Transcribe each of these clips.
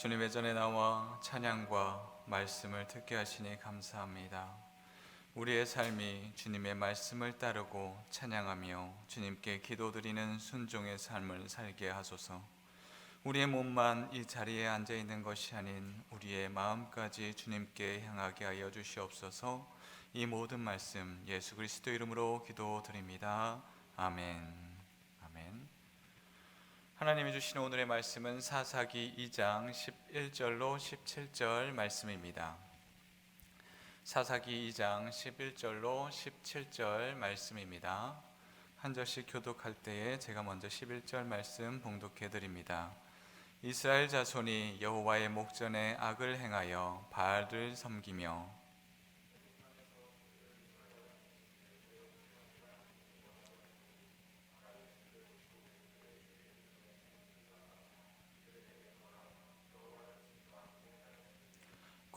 주님의 전에 나와 찬양과 말씀을 듣게 하시니 감사합니다. 우리의 삶이 주님의 말씀을 따르고 찬양하며 주님께 기도드리는 순종의 삶을 살게 하소서. 우리의 몸만 이 자리에 앉아 있는 것이 아닌 우리의 마음까지 주님께 향하게 하여 주시옵소서. 이 모든 말씀 예수 그리스도 이름으로 기도드립니다. 아멘. 하나님이 주신 오늘의 말씀은 사사기 2장 11절로 17절 말씀입니다. 사사기 2장 11절로 17절 말씀입니다. 한 절씩 교독할 때에 제가 먼저 11절 말씀 봉독해 드립니다. 이스라엘 자손이 여호와의 목전에 악을 행하여 바알을 섬기며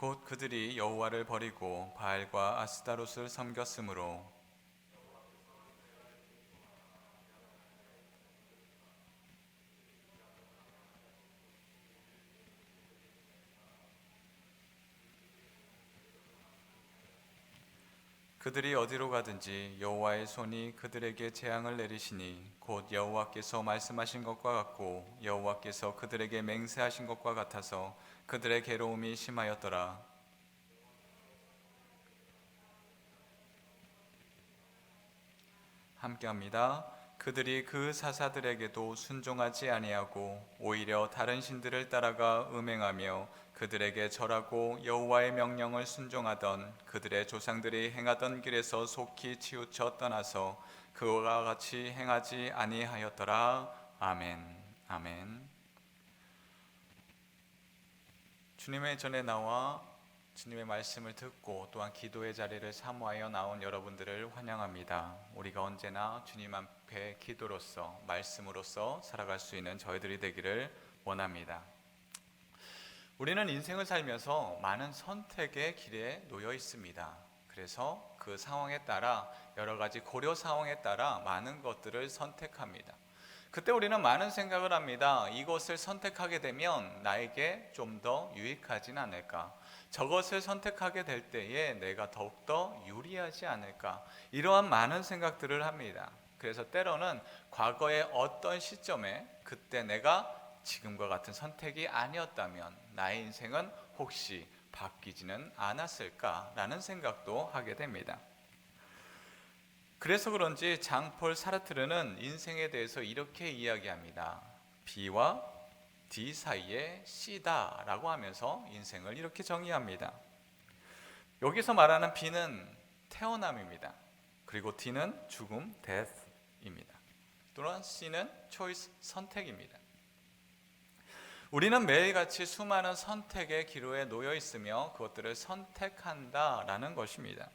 곧 그들이 여호와를 버리고 바알과 아스타롯을 섬겼으므로. 그들이 어디로 가든지 여호와의 손이 그들에게 재앙을 내리시니 곧 여호와께서 말씀하신 것과 같고 여호와께서 그들에게 맹세하신 것과 같아서 그들의 괴로움이 심하였더라. 함께합니다. 그들이 그 사사들에게도 순종하지 아니하고 오히려 다른 신들을 따라가 음행하며 그들에게 절하고 여호와의 명령을 순종하던 그들의 조상들이 행하던 길에서 속히 치우쳐 떠나서 그와 같이 행하지 아니하였더라. 아멘. 아멘. 주님의 전에 나와 주님의 말씀을 듣고 또한 기도의 자리를 사모하여 나온 여러분들을 환영합니다. 우리가 언제나 주님 앞에 기도로서 말씀으로서 살아갈 수 있는 저희들이 되기를 원합니다. 우리는 인생을 살면서 많은 선택의 길에 놓여 있습니다. 그래서 그 상황에 따라 여러 가지 고려 상황에 따라 많은 것들을 선택합니다. 그때 우리는 많은 생각을 합니다. 이것을 선택하게 되면 나에게 좀 더 유익하진 않을까? 저것을 선택하게 될 때에 내가 더욱더 유리하지 않을까? 이러한 많은 생각들을 합니다. 그래서 때로는 과거의 어떤 시점에 그때 내가 지금과 같은 선택이 아니었다면 나의 인생은 혹시 바뀌지는 않았을까라는 생각도 하게 됩니다. 그래서 그런지 장폴 사르트르는 인생에 대해서 이렇게 이야기합니다. B와 D 사이에 C다라고 하면서 인생을 이렇게 정의합니다. 여기서 말하는 B는 태어남입니다. 그리고 D는 죽음, death입니다. 또는 C는 choice, 선택입니다. 우리는 매일같이 수많은 선택의 기로에 놓여 있으며 그것들을 선택한다라는 것입니다.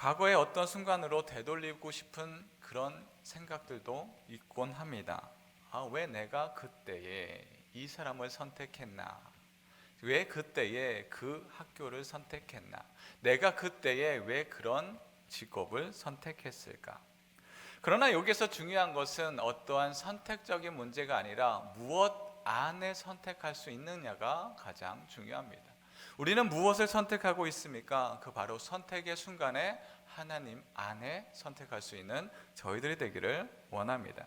과거의 어떤 순간으로 되돌리고 싶은 그런 생각들도 있곤 합니다. 아, 왜 내가 그때에 이 사람을 선택했나? 왜 그때에 그 학교를 선택했나? 내가 그때에 왜 그런 직업을 선택했을까? 그러나 여기서 중요한 것은 어떠한 선택적인 문제가 아니라 무엇 안에 선택할 수 있느냐가 가장 중요합니다. 우리는 무엇을 선택하고 있습니까? 그 바로 선택의 순간에 하나님 안에 선택할 수 있는 저희들이 되기를 원합니다.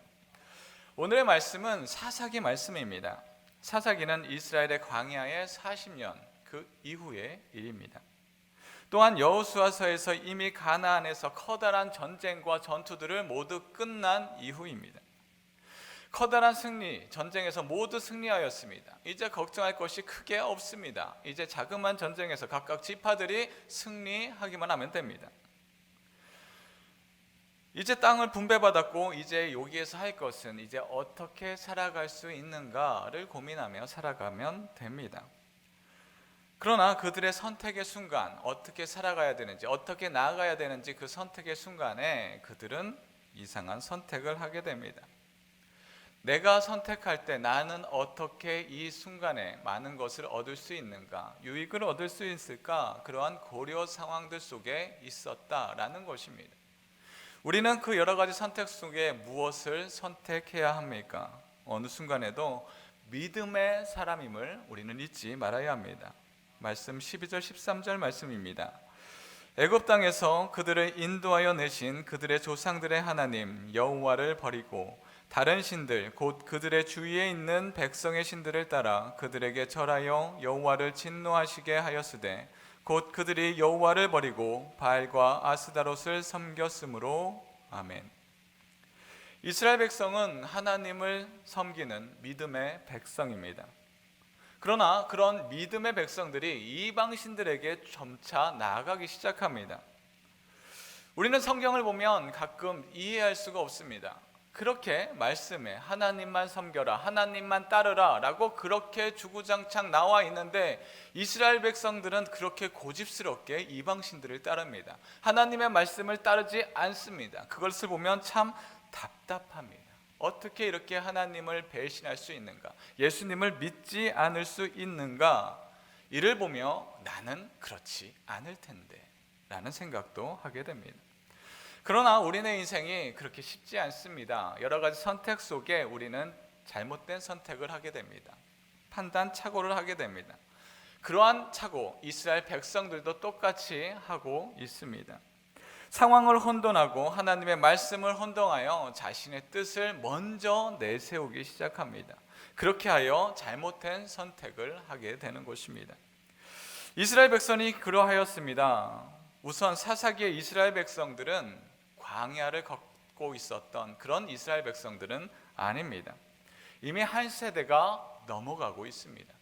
오늘의 말씀은 사사기 말씀입니다. 사사기는 이스라엘의 광야의 40년 그 이후의 일입니다. 또한 여호수아서에서 이미 가나안에서 커다란 전쟁과 전투들을 모두 끝난 이후입니다. 커다란 승리, 전쟁에서 모두 승리하였습니다. 이제 걱정할 것이 크게 없습니다. 이제 자그마한 전쟁에서 각각 지파들이 승리하기만 하면 됩니다. 이제 땅을 분배받았고 이제 여기에서 할 것은 이제 어떻게 살아갈 수 있는가를 고민하며 살아가면 됩니다. 그러나 그들의 선택의 순간 어떻게 살아가야 되는지 어떻게 나아가야 되는지 그 선택의 순간에 그들은 이상한 선택을 하게 됩니다. 내가 선택할 때 나는 어떻게 이 순간에 많은 것을 얻을 수 있는가, 유익을 얻을 수 있을까, 그러한 고려 상황들 속에 있었다라는 것입니다. 우리는 그 여러 가지 선택 속에 무엇을 선택해야 합니까? 어느 순간에도 믿음의 사람임을 우리는 잊지 말아야 합니다. 말씀 12절 13절 말씀입니다. 애굽 땅에서 그들을 인도하여 내신 그들의 조상들의 하나님 여호와를 버리고 다른 신들 곧 그들의 주위에 있는 백성의 신들을 따라 그들에게 절하여 여호와를 진노하시게 하였으되 곧 그들이 여호와를 버리고 바알과 아스다롯을 섬겼으므로 아멘. 이스라엘 백성은 하나님을 섬기는 믿음의 백성입니다. 그러나 그런 믿음의 백성들이 이방 신들에게 점차 나아가기 시작합니다. 우리는 성경을 보면 가끔 이해할 수가 없습니다. 그렇게 말씀에 하나님만 섬겨라, 하나님만 따르라 라고 그렇게 주구장창 나와 있는데 이스라엘 백성들은 그렇게 고집스럽게 이방신들을 따릅니다. 하나님의 말씀을 따르지 않습니다. 그것을 보면 참 답답합니다. 어떻게 이렇게 하나님을 배신할 수 있는가? 예수님을 믿지 않을 수 있는가? 이를 보며 나는 그렇지 않을 텐데 라는 생각도 하게 됩니다. 그러나 우리의 인생이 그렇게 쉽지 않습니다. 여러 가지 선택 속에 우리는 잘못된 선택을 하게 됩니다. 판단 착오를 하게 됩니다. 그러한 착오 이스라엘 백성들도 똑같이 하고 있습니다. 상황을 혼돈하고 하나님의 말씀을 혼동하여 자신의 뜻을 먼저 내세우기 시작합니다. 그렇게 하여 잘못된 선택을 하게 되는 것입니다. 이스라엘 백성이 그러하였습니다. 우선 사사기의 이스라엘 백성들은 광야를 걷고 있었던 그런 이스라엘 백성들은 아닙니다. 이미 한 세대가 넘어가고 있습니다.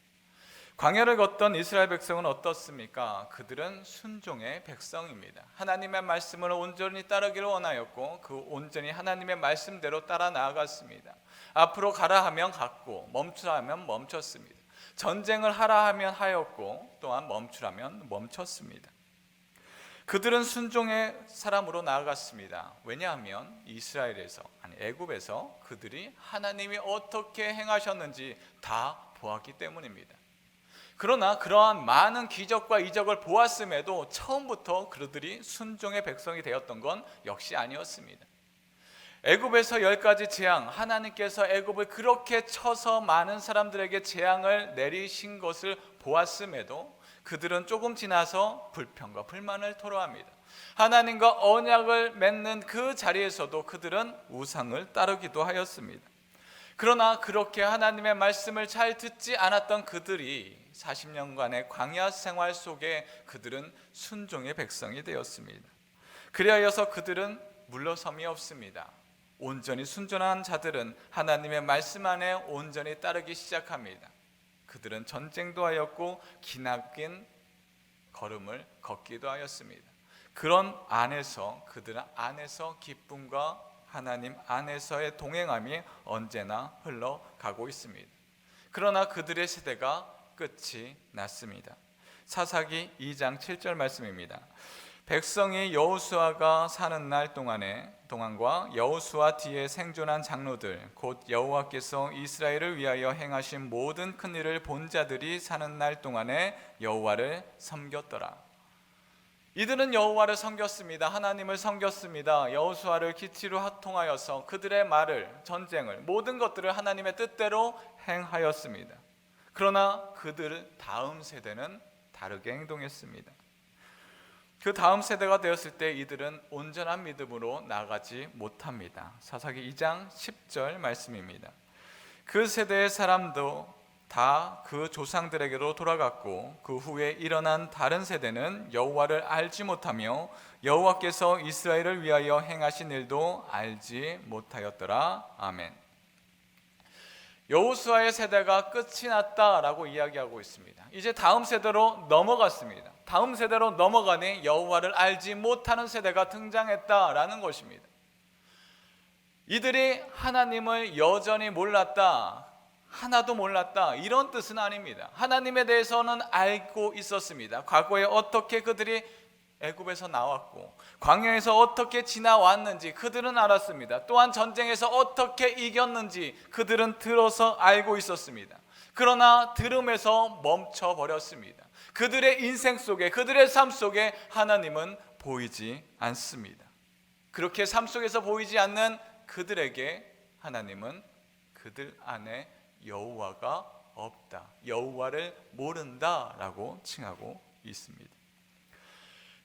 광야를 걷던 이스라엘 백성은 어떻습니까? 그들은 순종의 백성입니다. 하나님의 말씀을 온전히 따르기를 원하였고 그 온전히 하나님의 말씀대로 따라 나아갔습니다. 앞으로 가라 하면 갔고 멈추라 하면 멈췄습니다. 전쟁을 하라 하면 하였고 또한 멈추라면 멈췄습니다. 그들은 순종의 사람으로 나아갔습니다. 왜냐하면 이스라엘에서 아니 애굽에서 그들이 하나님이 어떻게 행하셨는지 다 보았기 때문입니다. 그러나 그러한 많은 기적과 이적을 보았음에도 처음부터 그들이 순종의 백성이 되었던 건 역시 아니었습니다. 애굽에서 열 가지 재앙, 하나님께서 애굽을 그렇게 쳐서 많은 사람들에게 재앙을 내리신 것을 보았음에도 그들은 조금 지나서 불평과 불만을 토로합니다. 하나님과 언약을 맺는 그 자리에서도 그들은 우상을 따르기도 하였습니다. 그러나 그렇게 하나님의 말씀을 잘 듣지 않았던 그들이 40년간의 광야 생활 속에 그들은 순종의 백성이 되었습니다. 그리하여서 그들은 물러섬이 없습니다. 온전히 순전한 자들은 하나님의 말씀 안에 온전히 따르기 시작합니다. 그들은 전쟁도 하였고 기나긴 걸음을 걷기도 하였습니다. 그런 안에서 그들 안에서 기쁨과 하나님 안에서의 동행함이 언제나 흘러가고 있습니다. 그러나 그들의 세대가 끝이 났습니다. 사사기 2장 7절 말씀입니다. 백성이 여호수아가 사는 날 동안에 동안과 여호수아 뒤에 생존한 장로들 곧 여호와께서 이스라엘을 위하여 행하신 모든 큰 일을 본 자들이 사는 날 동안에 여호와를 섬겼더라. 이들은 여호와를 섬겼습니다. 하나님을 섬겼습니다. 여호수아를 기치로 합통하여서 그들의 말을 전쟁을 모든 것들을 하나님의 뜻대로 행하였습니다. 그러나 그들 다음 세대는 다르게 행동했습니다. 그 다음 세대가 되었을 때 이들은 온전한 믿음으로 나가지 못합니다. 사사기 2장 10절 말씀입니다. 그 세대의 사람도 다 그 조상들에게로 돌아갔고 그 후에 일어난 다른 세대는 여호와를 알지 못하며 여호와께서 이스라엘을 위하여 행하신 일도 알지 못하였더라. 아멘. 여호수아의 세대가 끝이 났다라고 이야기하고 있습니다. 이제 다음 세대로 넘어갔습니다. 다음 세대로 넘어가니 여호와를 알지 못하는 세대가 등장했다라는 것입니다. 이들이 하나님을 여전히 몰랐다. 하나도 몰랐다. 이런 뜻은 아닙니다. 하나님에 대해서는 알고 있었습니다. 과거에 어떻게 그들이 애굽에서 나왔고 광야에서 어떻게 지나왔는지 그들은 알았습니다. 또한 전쟁에서 어떻게 이겼는지 그들은 들어서 알고 있었습니다. 그러나 들음에서 멈춰 버렸습니다. 그들의 인생 속에 그들의 삶 속에 하나님은 보이지 않습니다. 그렇게 삶 속에서 보이지 않는 그들에게 하나님은 그들 안에 여호와가 없다. 여호와를 모른다라고 칭하고 있습니다.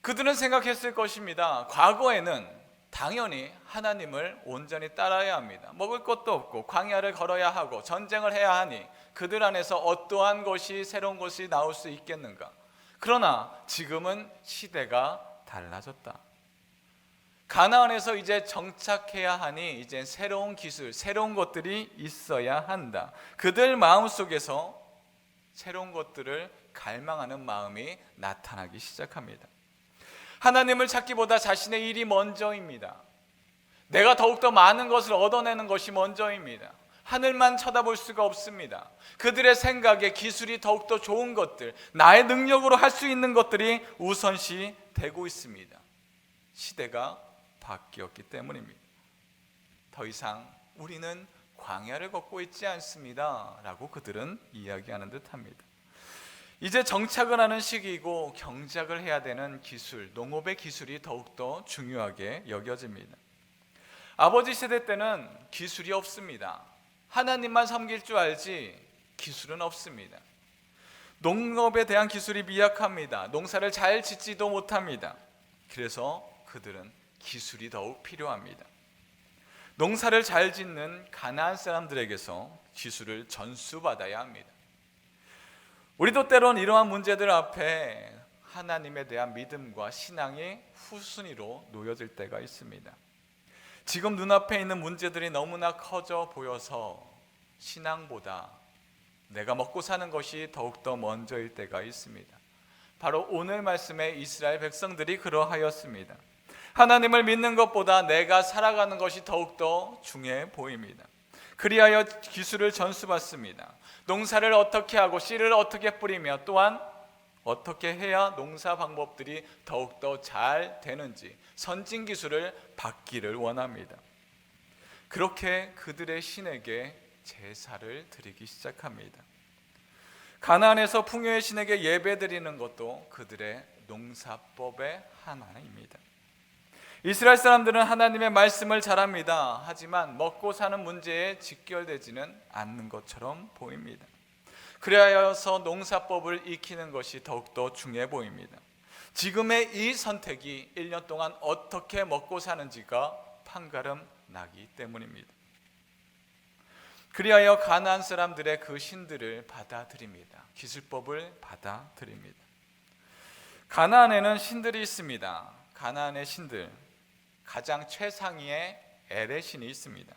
그들은 생각했을 것입니다. 과거에는 당연히 하나님을 온전히 따라야 합니다. 먹을 것도 없고 광야를 걸어야 하고 전쟁을 해야 하니 그들 안에서 어떠한 것이 새로운 것이 나올 수 있겠는가? 그러나 지금은 시대가 달라졌다. 가나안에서 이제 정착해야 하니 이제 새로운 기술, 새로운 것들이 있어야 한다. 그들 마음 속에서 새로운 것들을 갈망하는 마음이 나타나기 시작합니다. 하나님을 찾기보다 자신의 일이 먼저입니다. 내가 더욱더 많은 것을 얻어내는 것이 먼저입니다. 하늘만 쳐다볼 수가 없습니다. 그들의 생각에 기술이 더욱더 좋은 것들, 나의 능력으로 할 수 있는 것들이 우선시 되고 있습니다. 시대가 바뀌었기 때문입니다. 더 이상 우리는 광야를 걷고 있지 않습니다. 라고 그들은 이야기하는 듯 합니다. 이제 정착을 하는 시기이고 경작을 해야 되는 기술, 농업의 기술이 더욱더 중요하게 여겨집니다. 아버지 세대 때는 기술이 없습니다. 하나님만 섬길 줄 알지 기술은 없습니다. 농업에 대한 기술이 미약합니다. 농사를 잘 짓지도 못합니다. 그래서 그들은 기술이 더욱 필요합니다. 농사를 잘 짓는 가나안 사람들에게서 기술을 전수받아야 합니다. 우리도 때론 이러한 문제들 앞에 하나님에 대한 믿음과 신앙이 후순위로 놓여질 때가 있습니다. 지금 눈앞에 있는 문제들이 너무나 커져 보여서 신앙보다 내가 먹고 사는 것이 더욱더 먼저일 때가 있습니다. 바로 오늘 말씀에 이스라엘 백성들이 그러하였습니다. 하나님을 믿는 것보다 내가 살아가는 것이 더욱더 중요해 보입니다. 그리하여 기술을 전수받습니다. 농사를 어떻게 하고 씨를 어떻게 뿌리며 또한 어떻게 해야 농사 방법들이 더욱더 잘 되는지 선진 기술을 받기를 원합니다. 그렇게 그들의 신에게 제사를 드리기 시작합니다. 가나안에서 풍요의 신에게 예배드리는 것도 그들의 농사법의 하나입니다. 이스라엘 사람들은 하나님의 말씀을 잘합니다. 하지만 먹고 사는 문제에 직결되지는 않는 것처럼 보입니다. 그래서 농사법을 익히는 것이 더욱더 중요해 보입니다. 지금의 이 선택이 1년 동안 어떻게 먹고 사는지가 판가름 나기 때문입니다. 그리하여 가나안 사람들의 그 신들을 받아들입니다. 기술법을 받아들입니다. 가나안에는 신들이 있습니다. 가나안의 신들 가장 최상위의 엘의 신이 있습니다.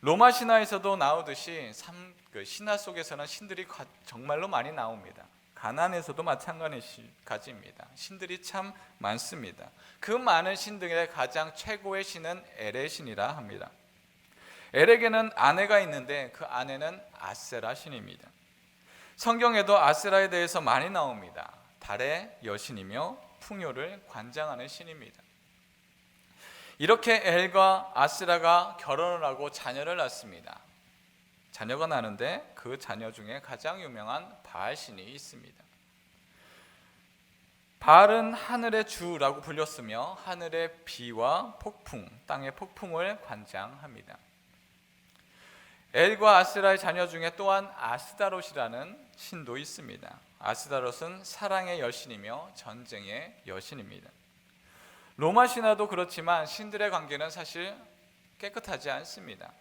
로마 신화에서도 나오듯이 삼, 그 신화 속에서는 신들이 정말로 많이 나옵니다. 가난에서도 마찬가지입니다. 신들이 참 많습니다. 그 많은 신들의 가장 최고의 신은 엘의 신이라 합니다. 엘에게는 아내가 있는데 그 아내는 아세라 신입니다. 성경에도 아세라에 대해서 많이 나옵니다. 달의 여신이며 풍요를 관장하는 신입니다. 이렇게 엘과 아스라가 결혼을 하고 자녀를 낳습니다. 자녀가 나는데 그 자녀 중에 가장 유명한 바알 신이 있습니다. 바알은 하늘의 주라고 불렸으며 하늘의 비와 폭풍, 땅의 폭풍을 관장합니다. 엘과 아스라의 자녀 중에 또한 아스다롯이라는 신도 있습니다. 아스다롯은 사랑의 여신이며 전쟁의 여신입니다. 로마 신화도 그렇지만 신들의 관계는 사실 깨끗하지 않습니다.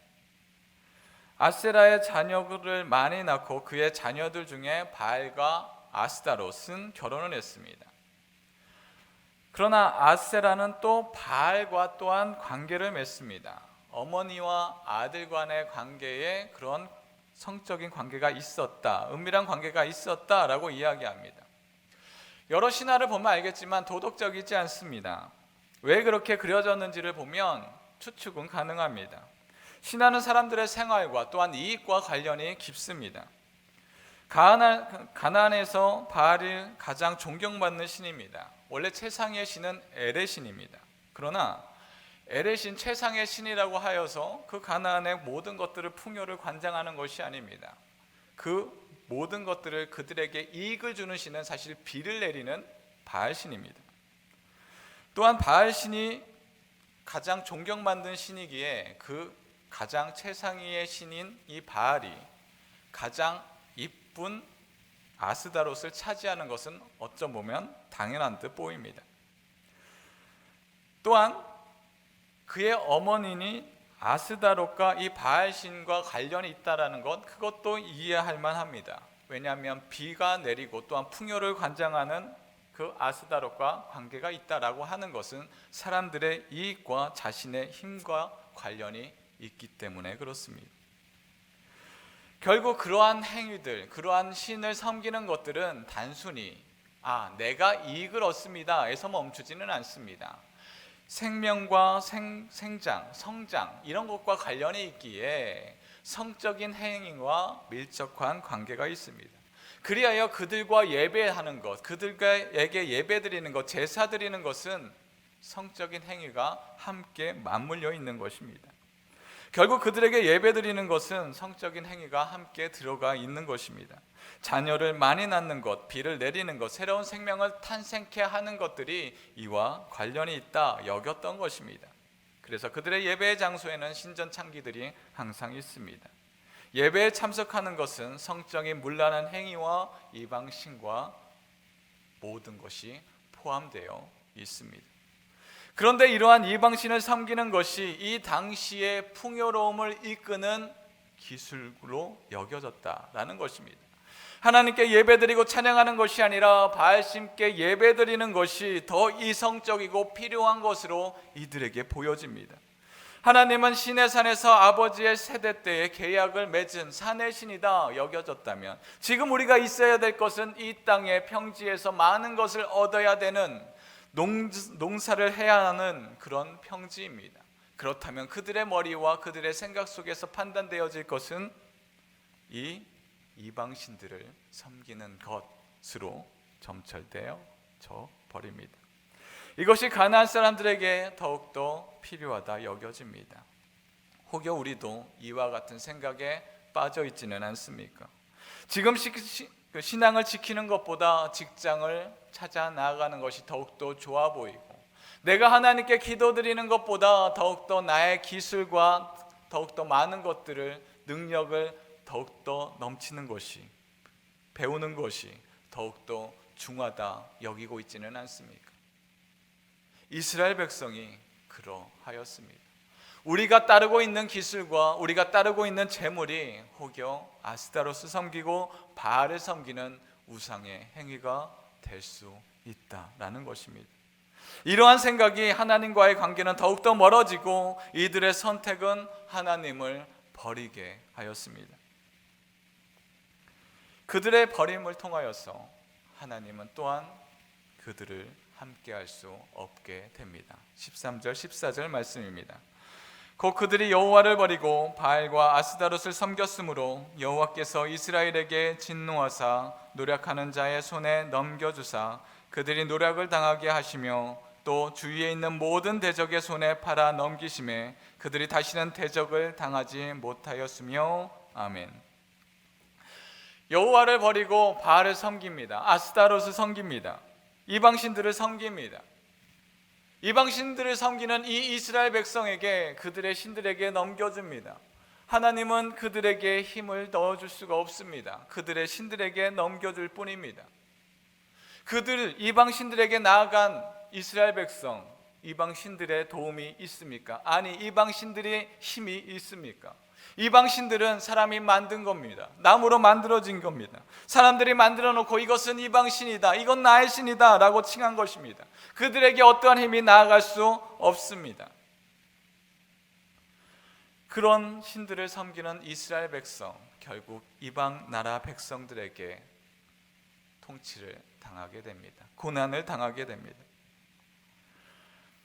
아세라의 자녀를 많이 낳고 그의 자녀들 중에 바알과 아스다롯은 결혼을 했습니다. 그러나 아세라는 또 바알과 또한 관계를 맺습니다. 어머니와 아들 간의 관계에 그런 성적인 관계가 있었다, 은밀한 관계가 있었다라고 이야기합니다. 여러 신화를 보면 알겠지만 도덕적이지 않습니다. 왜 그렇게 그려졌는지를 보면 추측은 가능합니다. 신화는 사람들의 생활과 또한 이익과 관련이 깊습니다. 가나안에서 바알이 가장 존경받는 신입니다. 원래 최상의 신은 엘의 신입니다. 그러나 엘의 신 최상의 신이라고 하여서 그 가나안의 모든 것들을 풍요를 관장하는 것이 아닙니다. 그 모든 것들을 그들에게 이익을 주는 신은 사실 비를 내리는 바알 신입니다. 또한 바알 신이 가장 존경받는 신이기에 그 가장 최상위의 신인 이 바알이 가장 이쁜 아스다롯을 차지하는 것은 어쩜 보면 당연한 듯 보입니다. 또한 그의 어머니니 아스다롯과 이 바알 신과 관련이 있다라는 것 그것도 이해할 만합니다. 왜냐하면 비가 내리고 또한 풍요를 관장하는 그 아스다롯과 관계가 있다라고 하는 것은 사람들의 이익과 자신의 힘과 관련이 있기 때문에 그렇습니다. 결국 그러한 행위들, 그러한 신을 섬기는 것들은 단순히 아, 내가 이익을 얻습니다에서 멈추지는 않습니다. 생명과 생, 생장, 성장 이런 것과 관련이 있기에 성적인 행위와 밀접한 관계가 있습니다. 그리하여 그들과 예배하는 것, 그들에게 예배드리는 것, 제사 드리는 것은 성적인 행위가 함께 맞물려 있는 것입니다. 결국 그들에게 예배드리는 것은 성적인 행위가 함께 들어가 있는 것입니다. 자녀를 많이 낳는 것, 비를 내리는 것, 새로운 생명을 탄생케 하는 것들이 이와 관련이 있다 여겼던 것입니다. 그래서 그들의 예배의 장소에는 신전 창기들이 항상 있습니다. 예배에 참석하는 것은 성적인 문란한 행위와 이방 신과 모든 것이 포함되어 있습니다. 그런데 이러한 이방신을 섬기는 것이 이 당시의 풍요로움을 이끄는 기술로 여겨졌다라는 것입니다. 하나님께 예배드리고 찬양하는 것이 아니라 바알심께 예배드리는 것이 더 이성적이고 필요한 것으로 이들에게 보여집니다. 하나님은 신의 산에서 아버지의 세대 때에 계약을 맺은 산의 신이다 여겨졌다면 지금 우리가 있어야 될 것은 이 땅의 평지에서 많은 것을 얻어야 되는 농, 농사를 해야 하는 그런 평지입니다. 그렇다면 그들의 머리와 그들의 생각 속에서 판단되어질 것은 이 이방신들을 섬기는 것으로 점철되어 져 버립니다. 이것이 가나안 사람들에게 더욱더 필요하다 여겨집니다. 혹여 우리도 이와 같은 생각에 빠져 있지는 않습니까? 지금 그 신앙을 지키는 것보다 직장을 찾아 나아가는 것이 더욱더 좋아 보이고 내가 하나님께 기도드리는 것보다 더욱더 나의 기술과 더욱더 많은 것들을 능력을 더욱더 넘치는 것이 배우는 것이 더욱더 중하다 여기고 있지는 않습니까? 이스라엘 백성이 그러하였습니다. 우리가 따르고 있는 기술과 우리가 따르고 있는 재물이 혹여 아스타로스 섬기고 바알을 섬기는 우상의 행위가 될 수 있다라는 것입니다. 이러한 생각이 하나님과의 관계는 더욱더 멀어지고 이들의 선택은 하나님을 버리게 하였습니다. 그들의 버림을 통하여서 하나님은 또한 그들을 함께 할 수 없게 됩니다. 13절 14절 말씀입니다. 곧 그들이 여호와를 버리고 바알과 아스다롯을 섬겼으므로 여호와께서 이스라엘에게 진노하사 노력하는 자의 손에 넘겨주사 그들이 노력을 당하게 하시며 또 주위에 있는 모든 대적의 손에 팔아 넘기심에 그들이 다시는 대적을 당하지 못하였으며 아멘. 여호와를 버리고 바알을 섬깁니다. 아스타롯을 섬깁니다. 이방신들을 섬깁니다. 이방 신들을 섬기는 이 이스라엘 백성에게 그들의 신들에게 넘겨줍니다. 하나님은 그들에게 힘을 넣어줄 수가 없습니다. 그들의 신들에게 넘겨줄 뿐입니다. 그들 이방 신들에게 나아간 이스라엘 백성 이방 신들의 도움이 있습니까? 아니 이방 신들의 힘이 있습니까? 이방 신들은 사람이 만든 겁니다. 나무로 만들어진 겁니다. 사람들이 만들어 놓고 이것은 이방 신이다. 이건 나의 신이다 라고 칭한 것입니다. 그들에게 어떠한 힘이 나아갈 수 없습니다. 그런 신들을 섬기는 이스라엘 백성 결국 이방 나라 백성들에게 통치를 당하게 됩니다. 고난을 당하게 됩니다.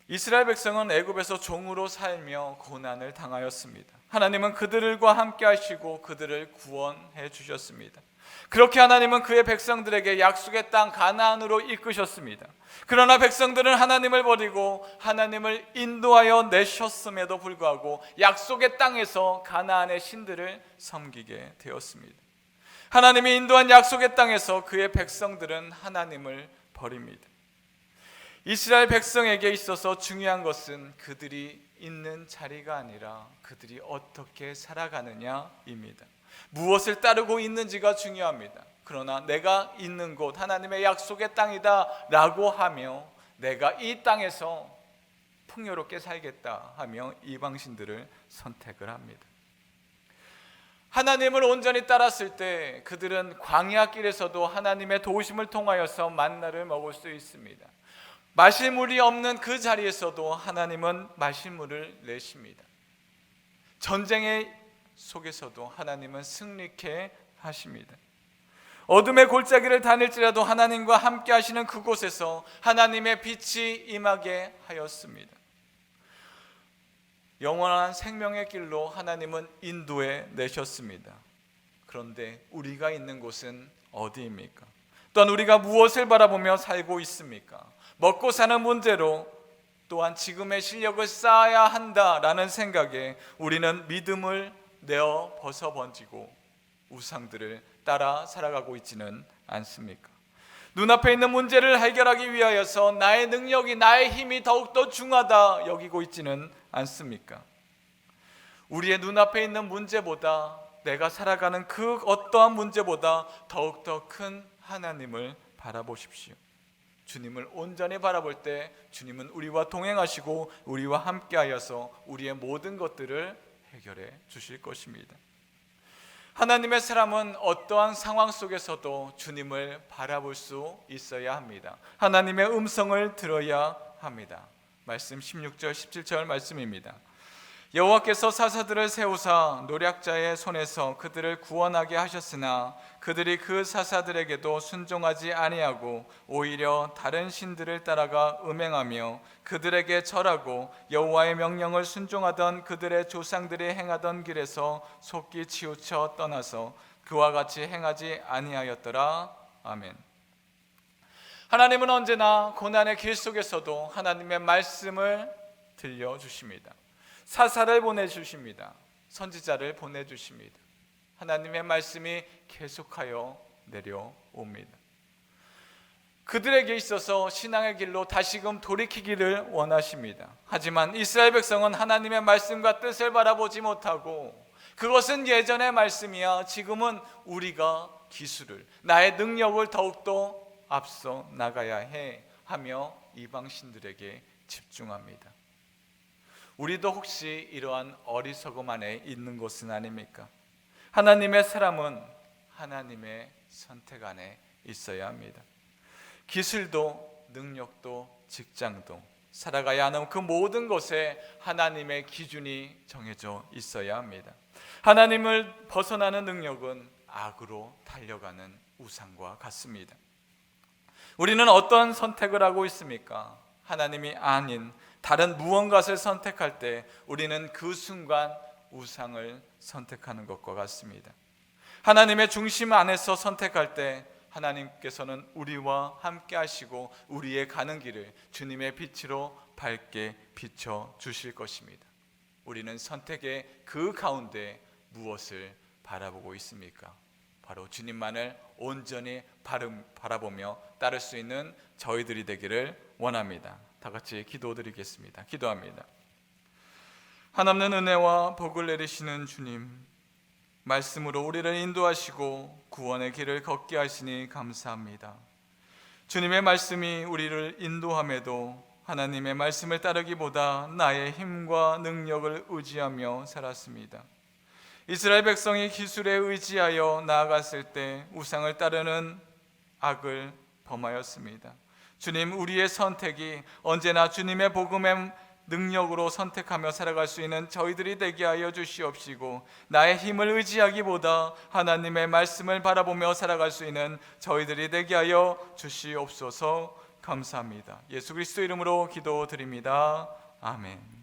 이스라엘 백성은 애굽에서 종으로 살며 고난을 당하였습니다. 하나님은 그들과 함께 하시고 그들을 구원해 주셨습니다. 그렇게 하나님은 그의 백성들에게 약속의 땅 가나안으로 이끄셨습니다. 그러나 백성들은 하나님을 버리고 하나님을 인도하여 내셨음에도 불구하고 약속의 땅에서 가나안의 신들을 섬기게 되었습니다. 하나님이 인도한 약속의 땅에서 그의 백성들은 하나님을 버립니다. 이스라엘 백성에게 있어서 중요한 것은 그들이 있는 자리가 아니라 그들이 어떻게 살아가느냐입니다. 무엇을 따르고 있는지가 중요합니다. 그러나 내가 있는 곳 하나님의 약속의 땅이다라고 하며 내가 이 땅에서 풍요롭게 살겠다 하며 이방신들을 선택을 합니다. 하나님을 온전히 따랐을 때 그들은 광야 길에서도 하나님의 도우심을 통하여서 만나를 먹을 수 있습니다. 마실 물이 없는 그 자리에서도 하나님은 마실 물을 내십니다. 전쟁의 속에서도 하나님은 승리케 하십니다. 어둠의 골짜기를 다닐지라도 하나님과 함께 하시는 그곳에서 하나님의 빛이 임하게 하였습니다. 영원한 생명의 길로 하나님은 인도해 내셨습니다. 그런데 우리가 있는 곳은 어디입니까? 또한 우리가 무엇을 바라보며 살고 있습니까? 먹고 사는 문제로 또한 지금의 실력을 쌓아야 한다라는 생각에 우리는 믿음을 내어 벗어 번지고 우상들을 따라 살아가고 있지는 않습니까? 눈앞에 있는 문제를 해결하기 위하여서 나의 능력이 나의 힘이 더욱더 중하다 여기고 있지는 않습니까? 우리의 눈앞에 있는 문제보다 내가 살아가는 그 어떠한 문제보다 더욱더 큰 하나님을 바라보십시오. 주님을 온전히 바라볼 때 주님은 우리와 동행하시고 우리와 함께하여서 우리의 모든 것들을 해결해 주실 것입니다. 하나님의 사람은 어떠한 상황 속에서도 주님을 바라볼 수 있어야 합니다. 하나님의 음성을 들어야 합니다. 말씀 16절 17절 말씀입니다. 여호와께서 사사들을 세우사 노략자의 손에서 그들을 구원하게 하셨으나 그들이 그 사사들에게도 순종하지 아니하고 오히려 다른 신들을 따라가 음행하며 그들에게 절하고 여호와의 명령을 순종하던 그들의 조상들이 행하던 길에서 속기 치우쳐 떠나서 그와 같이 행하지 아니하였더라 아멘. 하나님은 언제나 고난의 길 속에서도 하나님의 말씀을 들려 주십니다. 사사를 보내주십니다. 선지자를 보내주십니다. 하나님의 말씀이 계속하여 내려옵니다. 그들에게 있어서 신앙의 길로 다시금 돌이키기를 원하십니다. 하지만 이스라엘 백성은 하나님의 말씀과 뜻을 바라보지 못하고 그것은 예전의 말씀이야 지금은 우리가 기술을 나의 능력을 더욱더 앞서 나가야 해 하며 이방 신들에게 집중합니다. 우리도 혹시 이러한 어리석음 안에 있는 것은 아닙니까? 하나님의 사람은 하나님의 선택 안에 있어야 합니다. 기술도 능력도 직장도 살아가야 하는 그 모든 것에 하나님의 기준이 정해져 있어야 합니다. 하나님을 벗어나는 능력은 악으로 달려가는 우상과 같습니다. 우리는 어떤 선택을 하고 있습니까? 하나님이 아닌 다른 무언가를 선택할 때 우리는 그 순간 우상을 선택하는 것과 같습니다. 하나님의 중심 안에서 선택할 때 하나님께서는 우리와 함께 하시고 우리의 가는 길을 주님의 빛으로 밝게 비춰 주실 것입니다. 우리는 선택의 그 가운데 무엇을 바라보고 있습니까? 바로 주님만을 온전히 바라보며 따를 수 있는 저희들이 되기를 원합니다. 다 같이 기도드리겠습니다. 기도합니다. 하나님은 은혜와 복을 내리시는 주님, 말씀으로 우리를 인도하시고 구원의 길을 걷게 하시니 감사합니다. 주님의 말씀이 우리를 인도함에도 하나님의 말씀을 따르기보다 나의 힘과 능력을 의지하며 살았습니다. 이스라엘 백성이 기술에 의지하여 나아갔을 때 우상을 따르는 악을 범하였습니다. 주님, 우리의 선택이 언제나 주님의 복음의 능력으로 선택하며 살아갈 수 있는 저희들이 되게 하여 주시옵시고 나의 힘을 의지하기보다 하나님의 말씀을 바라보며 살아갈 수 있는 저희들이 되게 하여 주시옵소서 감사합니다. 예수 그리스도 이름으로 기도드립니다. 아멘.